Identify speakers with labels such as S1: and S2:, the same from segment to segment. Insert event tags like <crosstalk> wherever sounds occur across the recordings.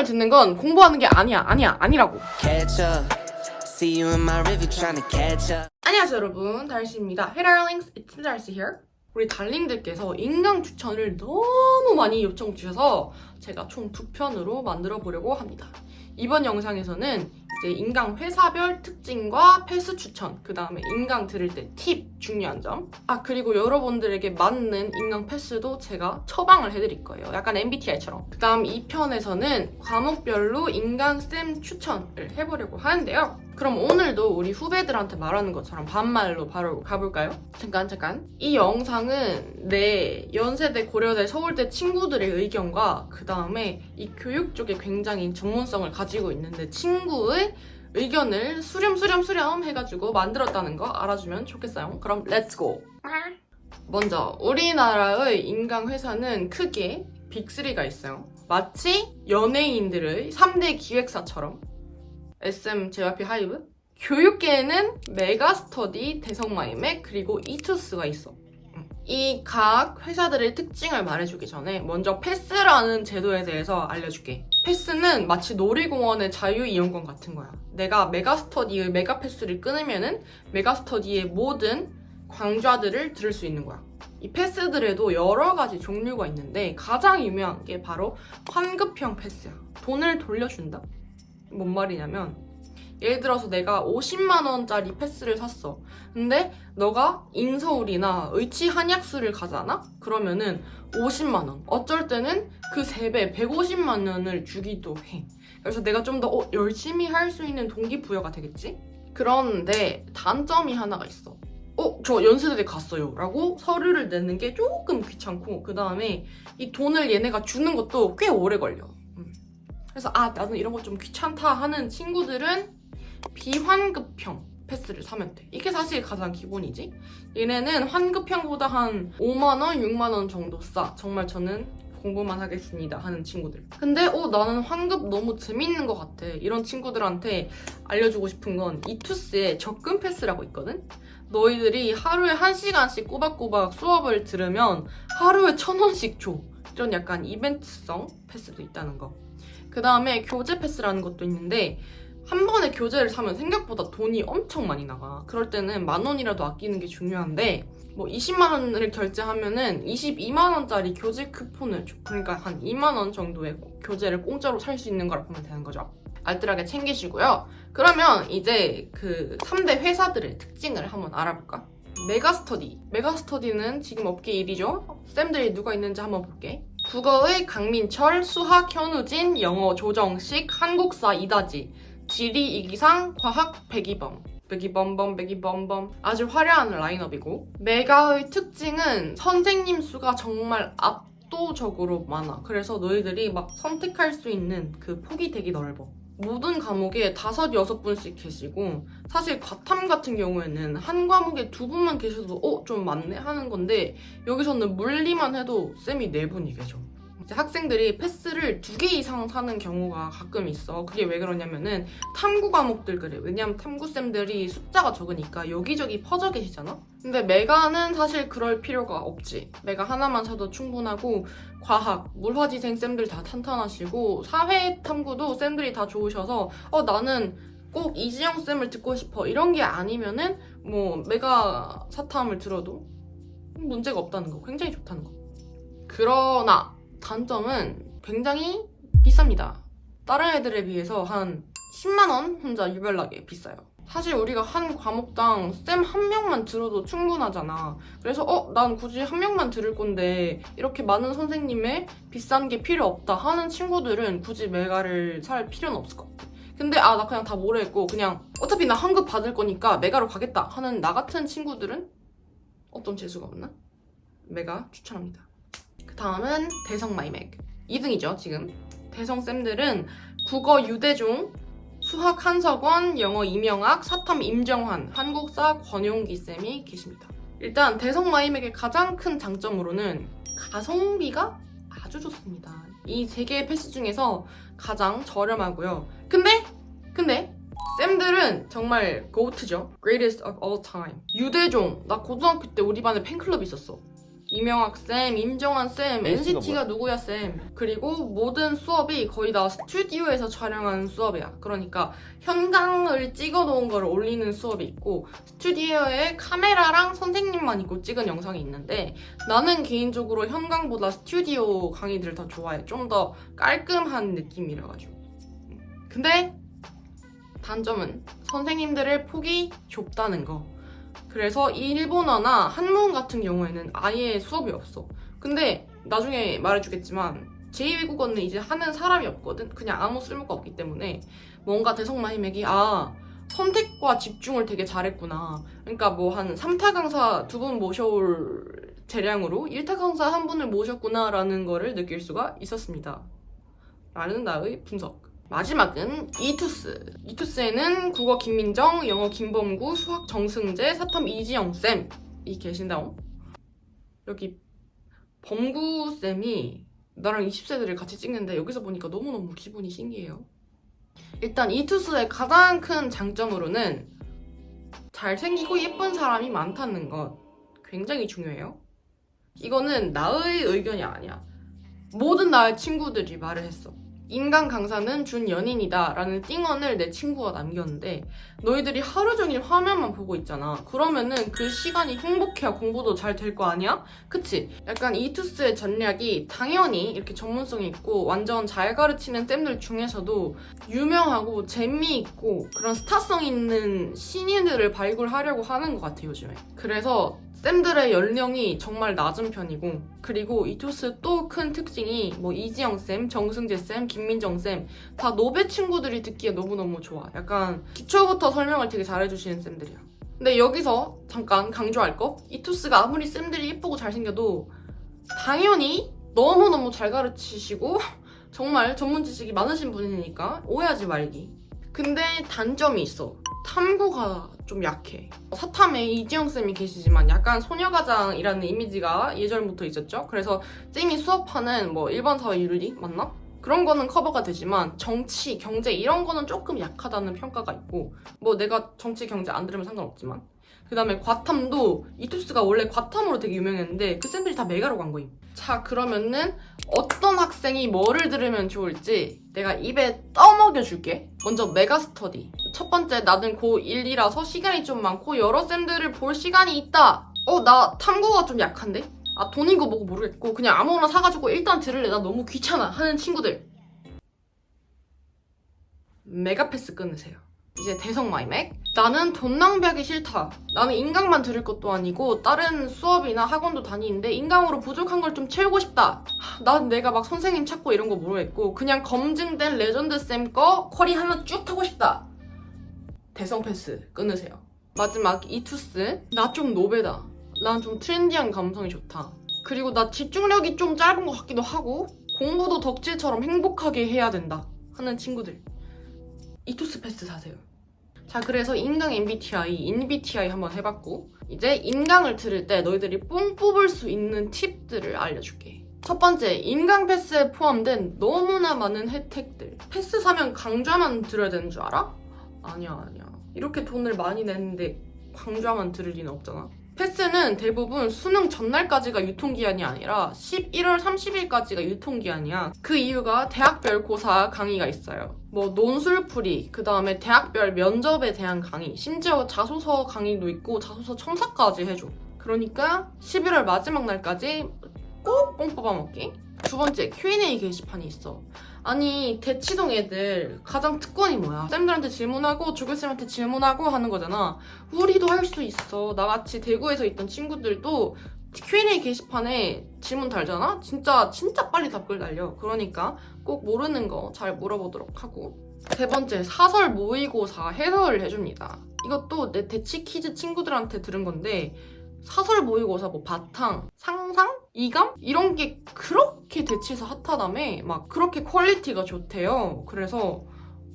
S1: 수강을 듣는 건 공부하는 게 아니야, 아니야, 아니라고. 안녕하세요 여러분. 달씨입니다. Hey darlings, it's 달씨 here. 우리 달님들께서 인강 추천을 너무 많이 요청 주셔서 제가 총 두 편으로 만들어 보려고 합니다. 이번 영상에서는 이제 인강 회사별 특징과 패스 추천 그 다음에 인강 들을 때 팁 중요한 점 아 그리고 여러분들에게 맞는 인강 패스도 제가 처방을 해드릴 거예요. 약간 MBTI처럼. 그 다음 2편에서는 과목별로 인강 쌤 추천을 해보려고 하는데요 그럼 오늘도 우리 후배들한테 말하는 것처럼 반말로 바로 가볼까요? 잠깐 잠깐. 이 영상은 내 연세대 고려대 서울대 친구들의 의견과 그 다음에 이 교육 쪽에 굉장히 전문성을 가지고 있는데 친구의 의견을 수렴 수렴 수렴 해가지고 만들었다는 거 알아주면 좋겠어요. 그럼 렛츠고 먼저 우리나라의 인강 회사는 크게 빅3가 있어요. 마치 연예인들의 3대 기획사처럼 SM, JYP, 하이브 교육계에는 메가스터디, 대성마이맥 그리고 이투스가 있어. 이 각 회사들의 특징을 말해주기 전에 먼저 패스라는 제도에 대해서 알려줄게. 패스는 마치 놀이공원의 자유이용권 같은 거야. 내가 메가스터디의 메가패스를 끊으면은 메가스터디의 모든 강좌들을 들을 수 있는 거야. 이 패스들에도 여러 가지 종류가 있는데 가장 유명한 게 바로 환급형 패스야. 돈을 돌려준다? 뭔 말이냐면 예를 들어서 내가 50만 원짜리 패스를 샀어. 근데 너가 인서울이나 의치 한약수를 가잖아? 그러면은 50만 원. 어쩔 때는 그 3배 150만 원을 주기도 해. 그래서 내가 좀더 어, 열심히 할 수 있는 동기부여가 되겠지? 그런데 단점이 하나가 있어. 어, 저 연세대 갔어요. 라고 서류를 내는 게 조금 귀찮고, 그 다음에 이 돈을 얘네가 주는 것도 꽤 오래 걸려. 음. 그래서 아 나는 이런 거 좀 귀찮다 하는 친구들은 비환급형 패스를 사면 돼. 이게 사실 가장 기본이지. 얘네는 환급형보다 한 5만 원, 6만 원 정도 싸. 정말 저는 공부만 하겠습니다 하는 친구들. 근데 어 나는 환급 너무 재밌는 것 같아. 이런 친구들한테 알려주고 싶은 건 이투스의 접근 패스라고 있거든. 너희들이 하루에 한 시간씩 꼬박꼬박 수업을 들으면 하루에 천 원씩 줘. 이런 약간 이벤트성 패스도 있다는 거. 그 다음에 교재 패스라는 것도 있는데 한 번에 교재를 사면 생각보다 돈이 엄청 많이 나가. 그럴 때는 만 원이라도 아끼는 게 중요한데 뭐 20만 원을 결제하면은 22만 원짜리 교재 쿠폰을 줘. 그러니까 한 2만 원 정도의 교재를 공짜로 살 수 있는 거라 보면 되는 거죠. 알뜰하게 챙기시고요. 그러면 이제 그 3대 회사들의 특징을 한번 알아볼까? 메가스터디. 메가스터디는 지금 업계 1위죠. 쌤들이 누가 있는지 한번 볼게. 국어의 강민철, 수학 현우진, 영어 조정식, 한국사 이다지, 지리 이기상, 과학 백이범. 백이범범, 백이범범. 아주 화려한 라인업이고. 메가의 특징은 선생님 수가 정말 압도적으로 많아. 그래서 너희들이 막 선택할 수 있는 그 폭이 되게 넓어. 모든 과목에 다섯, 여섯 분씩 계시고, 사실 과탐 같은 경우에는 한 과목에 두 분만 계셔도, 어, 좀 많네? 하는 건데, 여기서는 물리만 해도 쌤이 네 분이 계셔. 이제 학생들이 패스를 두 개 이상 사는 경우가 가끔 있어. 그게 왜 그러냐면은 탐구 과목들 그래. 왜냐면 탐구쌤들이 숫자가 적으니까 여기저기 퍼져 계시잖아? 근데 메가는 사실 그럴 필요가 없지. 메가 하나만 사도 충분하고 과학, 물화지생 쌤들 다 탄탄하시고 사회 탐구도 쌤들이 다 좋으셔서 어 나는 꼭 이지영 쌤을 듣고 싶어 이런 게 아니면은 뭐 메가 사탐을 들어도 문제가 없다는 거 굉장히 좋다는 거 그러나 단점은 굉장히 비쌉니다 다른 애들에 비해서 한 10만원 혼자 유별나게 비싸요 사실 우리가 한 과목당 쌤 한 명만 들어도 충분하잖아. 그래서 어, 난 굳이 한 명만 들을 건데 이렇게 많은 선생님의 비싼 게 필요 없다 하는 친구들은 굳이 메가를 살 필요는 없을 것 같아. 근데 아, 나 그냥 다 모르겠고 그냥 어차피 나 환급 받을 거니까 메가로 가겠다 하는 나 같은 친구들은 어떤 재수가 없나? 메가 추천합니다. 그 다음은 대성 마이맥. 2등이죠, 지금. 대성 쌤들은 국어 유대종, 수학 한석원, 영어 이명학, 사탐 임정환, 한국사 권용기 쌤이 계십니다. 일단 대성 마임에게 가장 큰 장점으로는 가성비가 아주 좋습니다. 이 세 개의 패스 중에서 가장 저렴하고요. 근데 근데 쌤들은 정말 고트죠. Greatest of all time. 유대종. 나 고등학교 때 우리 반에 팬클럽 있었어. 이명학 쌤, 임정환 쌤,
S2: NC가
S1: NCT가 누구야 쌤. 그리고 모든 수업이 거의 다 스튜디오에서 촬영하는 수업이야. 그러니까 현장을 찍어 놓은 걸 올리는 수업이 있고 스튜디오에 카메라랑 선생님만 있고 찍은 영상이 있는데 나는 개인적으로 현강보다 스튜디오 강의들을 더 좋아해. 좀 더 깔끔한 느낌이라 가지고. 근데 단점은 선생님들의 폭이 좁다는 거. 그래서 일본어나 한문 같은 경우에는 아예 수업이 없어. 근데 나중에 말해주겠지만 제2외국어는 이제 하는 사람이 없거든. 그냥 아무 쓸모가 없기 때문에 뭔가 대성마이맥이 아 선택과 집중을 되게 잘했구나. 그러니까 뭐 한 3타 강사 두 분 모셔올 재량으로 1타 강사 한 분을 모셨구나라는 거를 느낄 수가 있었습니다. 라는 나의 분석. 마지막은 이투스. 이투스에는 국어 김민정, 영어 김범구, 수학 정승재, 사탐 이지영 쌤이 계신다옹. 여기 범구 쌤이 나랑 20세들을 같이 찍는데 여기서 보니까 너무너무 기분이 신기해요. 일단 이투스의 가장 큰 장점으로는 잘생기고 예쁜 사람이 많다는 것 굉장히 중요해요. 이거는 나의 의견이 아니야. 모든 나의 친구들이 말을 했어. 인간 강사는 준 연인이다 라는 띵언을 내 친구가 남겼는데 너희들이 하루 종일 화면만 보고 있잖아 그러면은 그 시간이 행복해야 공부도 잘 될 거 아니야? 그치? 약간 이투스의 전략이 당연히 이렇게 전문성이 있고 완전 잘 가르치는 쌤들 중에서도 유명하고 재미있고 그런 스타성 있는 신인들을 발굴하려고 하는 것 같아 요즘에 그래서 쌤들의 연령이 정말 낮은 편이고 그리고 이투스 또 큰 특징이 뭐 이지영 쌤, 정승재 쌤, 김민정 쌤 다 노베 친구들이 듣기에 너무너무 좋아. 약간 기초부터 설명을 되게 잘해주시는 쌤들이야. 근데 여기서 잠깐 강조할 거 이투스가 아무리 쌤들이 예쁘고 잘생겨도 당연히 너무너무 잘 가르치시고 <laughs> 정말 전문 지식이 많으신 분이니까 오해하지 말기. 근데 단점이 있어. 탐구가 좀 약해. 사탐에 이지영 쌤이 계시지만 약간 소녀가장이라는 이미지가 예전부터 있었죠. 그래서 쌤이 수업하는 뭐 일반 사회 윤리 맞나? 그런 거는 커버가 되지만 정치, 경제 이런 거는 조금 약하다는 평가가 있고 뭐 내가 정치, 경제 안 들으면 상관없지만 그 다음에 과탐도 이투스가 원래 과탐으로 되게 유명했는데 그 쌤들이 다 메가로 간 거임. 자 그러면은 어떤 학생이 뭐를 들으면 좋을지 내가 입에 떠먹여 줄게. 먼저 메가 스터디. 첫 번째 나는 고1이라서 시간이 좀 많고 여러 쌤들을 볼 시간이 있다. 어 나 탐구가 좀 약한데? 아 돈인 거 뭐고 모르겠고 그냥 아무거나 사가지고 일단 들을래 나 너무 귀찮아 하는 친구들 메가패스 끊으세요 이제 대성 마이맥? 나는 돈 낭비하기 싫다. 나는 인강만 들을 것도 아니고 다른 수업이나 학원도 다니는데 인강으로 부족한 걸 좀 채우고 싶다. 하, 난 내가 막 선생님 찾고 이런 거 모르겠고 그냥 검증된 레전드 쌤 거 쿼리 하나 쭉 타고 싶다. 대성 패스. 끊으세요. 마지막 이투스. 나 좀 노베다. 난 좀 트렌디한 감성이 좋다. 그리고 나 집중력이 좀 짧은 것 같기도 하고 공부도 덕질처럼 행복하게 해야 된다. 하는 친구들 이투스 패스 사세요. 자 그래서 인강 MBTI, INBTI 한번 해봤고 이제 인강을 들을 때 너희들이 뽕 뽑을 수 있는 팁들을 알려줄게. 첫 번째, 인강 패스에 포함된 너무나 많은 혜택들. 패스 사면 강좌만 들어야 되는 줄 알아? 아니야 아니야. 이렇게 돈을 많이 냈는데 강좌만 들을 리는 없잖아. 패스는 대부분 수능 전날까지가 유통기한이 아니라 11월 30일까지가 유통기한이야. 그 이유가 대학별 고사 강의가 있어요. 뭐 논술풀이, 그 다음에 대학별 면접에 대한 강의, 심지어 자소서 강의도 있고 자소서 첨삭까지 해줘. 그러니까 11월 마지막 날까지 꼭 뽕 뽑아먹기. 두 번째, Q&A 게시판이 있어. 아니 대치동 애들 가장 특권이 뭐야? 쌤들한테 질문하고 조교쌤한테 질문하고 하는 거잖아. 우리도 할 수 있어. 나같이 대구에서 있던 친구들도 Q&A 게시판에 질문 달잖아? 진짜 진짜 빨리 답글 달려. 그러니까 꼭 모르는 거 잘 물어보도록 하고. 세 번째, 사설 모의고사 해설을 해줍니다. 이것도 내 대치 키즈 친구들한테 들은 건데 사설 모의고사 뭐 바탕, 상상, 이감 이런 게 그렇게 대치에서 핫하다며 막 그렇게 퀄리티가 좋대요. 그래서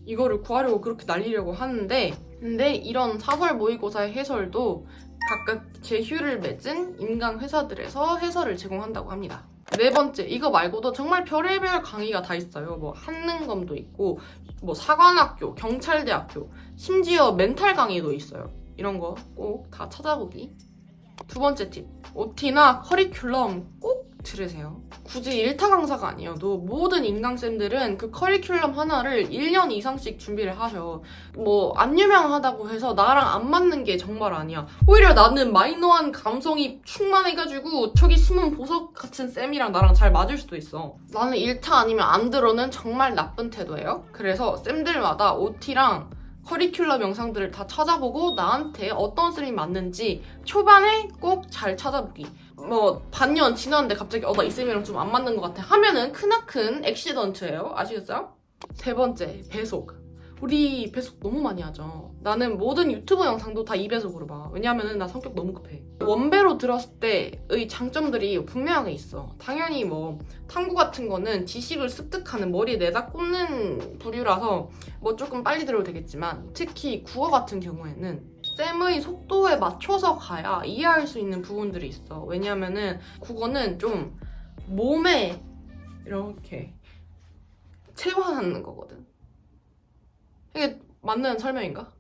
S1: 이거를 구하려고 그렇게 날리려고 하는데 근데 이런 사설 모의고사의 해설도 각각 제휴를 맺은 인강 회사들에서 해설을 제공한다고 합니다. 네 번째, 이거 말고도 정말 별의별 강의가 다 있어요. 뭐 한능검도 있고, 뭐 사관학교, 경찰대학교, 심지어 멘탈 강의도 있어요. 이런 거 꼭 다 찾아보기 두 번째 팁. OT나 커리큘럼 꼭 들으세요. 굳이 일타 강사가 아니어도 모든 인강쌤들은 그 커리큘럼 하나를 1년 이상씩 준비를 하셔. 뭐, 안 유명하다고 해서 나랑 안 맞는 게 정말 아니야. 오히려 나는 마이너한 감성이 충만해가지고 저기 숨은 보석 같은 쌤이랑 나랑 잘 맞을 수도 있어. 나는 일타 아니면 안 들어는 정말 나쁜 태도예요. 그래서 쌤들마다 OT랑 커리큘럼 영상들을 다 찾아보고 나한테 어떤 쌤이 맞는지 초반에 꼭 잘 찾아보기. 뭐 반년 지났는데 갑자기 어나 이 쌤이랑 좀 안 맞는 것 같아 하면은 크나큰 액시던트예요. 아시겠어요? 세 번째 배속. 우리 배속 너무 많이 하죠. 나는 모든 유튜브 영상도 다 2배속으로 봐. 왜냐면은 나 성격 너무 급해. 원배로 들었을 때의 장점들이 분명하게 있어. 당연히 뭐 탐구 같은 거는 지식을 습득하는 머리에 내다 꽂는 부류라서 뭐 조금 빨리 들어도 되겠지만 특히 국어 같은 경우에는 쌤의 속도에 맞춰서 가야 이해할 수 있는 부분들이 있어. 왜냐면은 국어는 좀 몸에 이렇게 체화하는 거거든. 이게 맞는 설명인가?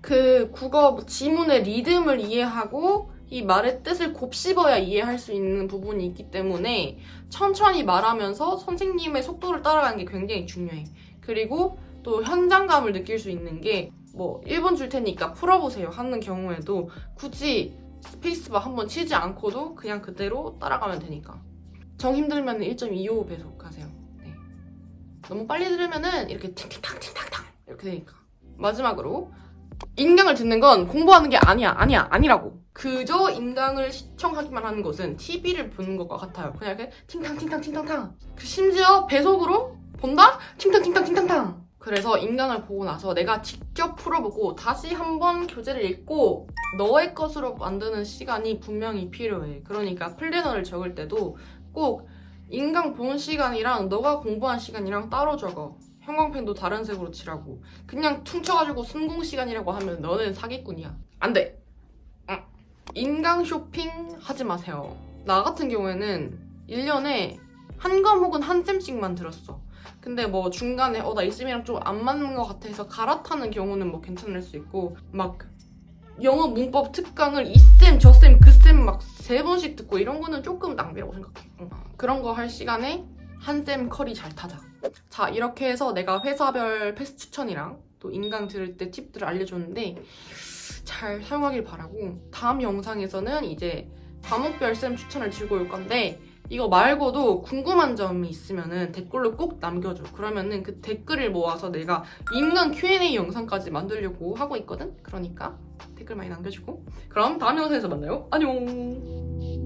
S1: 그 국어 지문의 리듬을 이해하고 이 말의 뜻을 곱씹어야 이해할 수 있는 부분이 있기 때문에 천천히 말하면서 선생님의 속도를 따라가는 게 굉장히 중요해. 그리고 또 현장감을 느낄 수 있는 게 뭐 1분 줄 테니까 풀어보세요 하는 경우에도 굳이 스페이스바 한번 치지 않고도 그냥 그대로 따라가면 되니까. 정 힘들면 1.25 배속 하세요. 네. 너무 빨리 들으면은 이렇게 팅팅탕 팅 되니까. 마지막으로. 인강을 듣는 건 공부하는 게 아니야 아니야 아니라고. 그저 인강을 시청하기만 하는 것은 TV를 보는 것과 같아요. 그냥 이렇게 팅탕 팅탕 팅탕탕. 그 심지어 배속으로 본다? 팅탕 팅탕 팅탕탕. 그래서 인강을 보고 나서 내가 직접 풀어보고 다시 한번 교재를 읽고 너의 것으로 만드는 시간이 분명히 필요해. 그러니까 플래너를 적을 때도 꼭 인강 본 시간이랑 너가 공부한 시간이랑 따로 적어 형광펜도 다른 색으로 칠하고 그냥 퉁쳐가지고 순공 시간이라고 하면 너는 사기꾼이야. 안 돼. 응. 인강 쇼핑 하지 마세요. 나 같은 경우에는 1년에 한 과목은 한 쌤씩만 들었어. 근데 뭐 중간에 어 나 이 쌤이랑 좀 안 맞는 것 같아 해서 갈아타는 경우는 뭐 괜찮을 수 있고 막 영어 문법 특강을 이 쌤, 저 쌤, 그 쌤 막 세 번씩 듣고 이런 거는 조금 낭비라고 생각해. 응. 그런 거 할 시간에 한 쌤 커리 잘 타자. 자, 이렇게 해서 내가 회사별 패스 추천이랑 또 인강 들을 때 팁들을 알려줬는데 잘 사용하길 바라고 다음 영상에서는 이제 과목별 쌤 추천을 들고 올 건데 이거 말고도 궁금한 점이 있으면은 댓글로 꼭 남겨줘. 그러면은 그 댓글을 모아서 내가 인강 Q&A 영상까지 만들려고 하고 있거든? 그러니까 댓글 많이 남겨주고 그럼 다음 영상에서 만나요. 안녕!